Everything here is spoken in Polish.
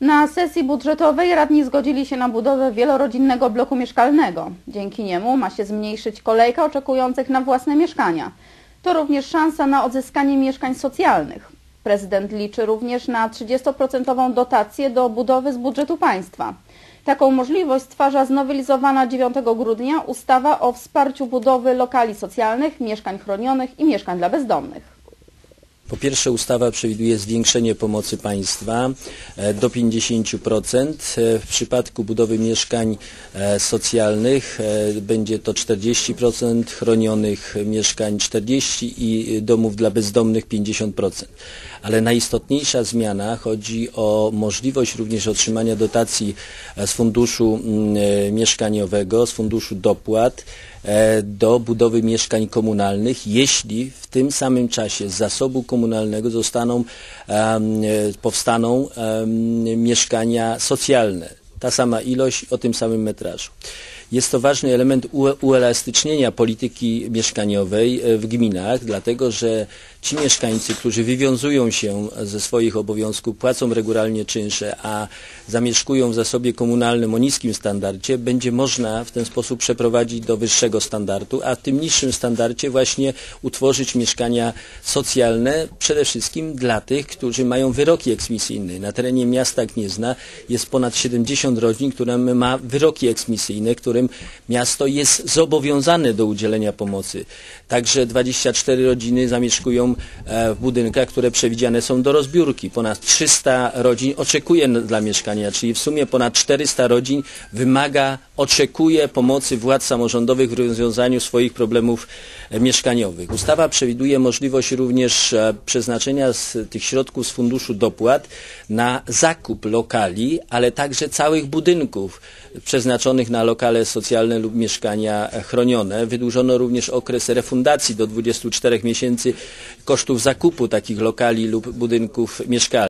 Na sesji budżetowej radni zgodzili się na budowę wielorodzinnego bloku mieszkalnego. Dzięki niemu ma się zmniejszyć kolejka oczekujących na własne mieszkania. To również szansa na odzyskanie mieszkań socjalnych. Prezydent liczy również na 30% dotację do budowy z budżetu państwa. Taką możliwość stwarza znowelizowana 9 grudnia ustawa o wsparciu budowy lokali socjalnych, mieszkań chronionych i mieszkań dla bezdomnych. Po pierwsze ustawa przewiduje zwiększenie pomocy państwa e, do 50%. E, W przypadku budowy mieszkań e, socjalnych będzie to 40%, chronionych mieszkań 40% i domów dla bezdomnych 50%. Ale najistotniejsza zmiana chodzi o możliwość również otrzymania dotacji e, z funduszu mm, e, mieszkaniowego, z funduszu dopłat e, do budowy mieszkań komunalnych, jeśli w tym samym czasie z zasobu komunalnego zostaną, powstaną mieszkania socjalne. Ta sama ilość o tym samym metrażu. Jest to ważny element ue- uelastycznienia polityki mieszkaniowej e, w gminach, dlatego że ci mieszkańcy, którzy wywiązują się ze swoich obowiązków, płacą regularnie czynsze, a zamieszkują w zasobie komunalnym o niskim standardzie, będzie można w ten sposób przeprowadzić do wyższego standardu, a w tym niższym standardzie właśnie utworzyć mieszkania socjalne przede wszystkim dla tych, którzy mają wyroki eksmisyjne. Na terenie miasta Gniezna jest ponad 70 rodzin, które ma wyroki eksmisyjne, którym miasto jest zobowiązane do udzielenia pomocy. Także 24 rodziny zamieszkują e, w budynkach, które przewidziane są do rozbiórki. Ponad 300 rodzin oczekuje dla mieszkania, czyli w sumie ponad 400 rodzin wymaga, oczekuje pomocy władz samorządowych w rozwiązaniu swoich problemów e, mieszkaniowych. Ustawa przewiduje możliwość również e, przeznaczenia z tych środków z funduszu dopłat na zakup lokali, ale także całych budynków przeznaczonych na lokale socjalne lub mieszkania e, chronione. Wydłużono również okres refundacji do 24 miesięcy kosztów zakupu takich lokali lub budynków mieszkalnych.